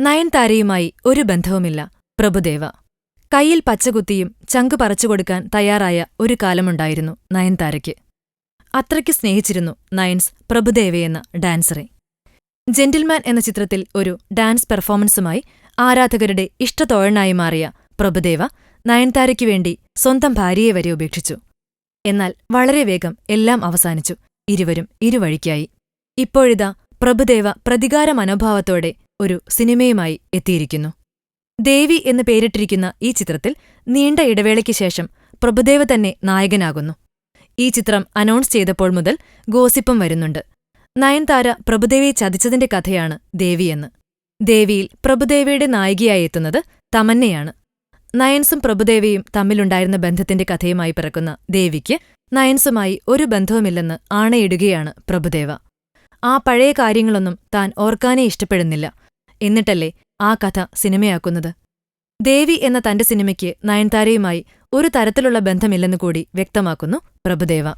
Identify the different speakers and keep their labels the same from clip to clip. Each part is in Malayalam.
Speaker 1: നയൻതാരയുമായി ഒരു ബന്ധവുമില്ല പ്രഭുദേവ. കയ്യിൽ പച്ചകുത്തിയും ചങ്ക് പറിച്ചുകൊടുക്കാൻ തയ്യാറായ ഒരു കാലമുണ്ടായിരുന്നു നയൻതാരയ്ക്ക്. അത്രയ്ക്ക് സ്നേഹിച്ചിരുന്നു നയൻസ് പ്രഭുദേവയെന്ന ഡാൻസറെ. ജെന്റിൽമാൻ എന്ന ചിത്രത്തിൽ ഒരു ഡാൻസ് പെർഫോമൻസുമായി ആരാധകരുടെ ഇഷ്ടത്തോഴനായി മാറിയ പ്രഭുദേവ നയൻതാരയ്ക്കു വേണ്ടി സ്വന്തം ഭാര്യയെ വരെ ഉപേക്ഷിച്ചു. എന്നാൽ വളരെ വേഗം എല്ലാം അവസാനിച്ചു. ഇരുവരും ഇരുവഴിക്കായി. ഇപ്പോഴിതാ പ്രഭുദേവ പ്രതികാര മനോഭാവത്തോടെ ഒരു സിനിമയുമായി എത്തിയിരിക്കുന്നു. ദേവി എന്ന് പേരിട്ടിരിക്കുന്ന ഈ ചിത്രത്തിൽ നീണ്ട ഇടവേളയ്ക്ക് ശേഷം പ്രഭുദേവ തന്നെ നായകനാകുന്നു. ഈ ചിത്രം അനൗൺസ് ചെയ്തപ്പോൾ മുതൽ ഗോസിപ്പം വരുന്നുണ്ട്. നയൻതാര പ്രഭുദേവയെ ചതിച്ചതിന്റെ കഥയാണ് ദേവിയെന്ന്. ദേവിയിൽ പ്രഭുദേവയുടെ നായികയായി എത്തുന്നത് തമന്നയാണ്. നയൻസും പ്രഭുദേവയും തമ്മിലുണ്ടായിരുന്ന ബന്ധത്തിന്റെ കഥയുമായി പിറക്കുന്ന ദേവിക്ക് നയൻസുമായി ഒരു ബന്ധവുമില്ലെന്ന് ആണയിടുകയാണ് പ്രഭുദേവ. ആ പഴയ കാര്യങ്ങളൊന്നും താൻ ഓർക്കാനേ ഇഷ്ടപ്പെടുന്നില്ല. എന്നിട്ടല്ലേ ആ കഥ സിനിമയാക്കുന്നത്? ദേവി എന്ന തന്റെ സിനിമയ്ക്ക് നയൻതാരയുമായി ഒരു തരത്തിലുള്ള ബന്ധമില്ലെന്നു കൂടി വ്യക്തമാക്കുന്നു പ്രഭുദേവ.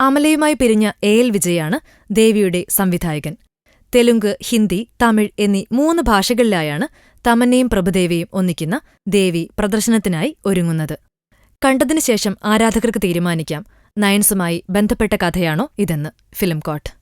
Speaker 1: അമലയുമായി പിരിഞ്ഞ എ എൽ വിജയാണ് ദേവിയുടെ സംവിധായകൻ. തെലുങ്ക് ഹിന്ദി തമിഴ് എന്നീ മൂന്ന് ഭാഷകളിലായാണ് തമന്നയും പ്രഭുദേവിയും ഒന്നിക്കുന്ന ദേവി പ്രദർശനത്തിനായി ഒരുങ്ങുന്നത്. കണ്ടതിനുശേഷം ആരാധകർക്ക് തീരുമാനിക്കാം. നയൻസുമായി ബന്ധപ്പെട്ട കഥയാണോ ഇതെന്ന്. Film quote.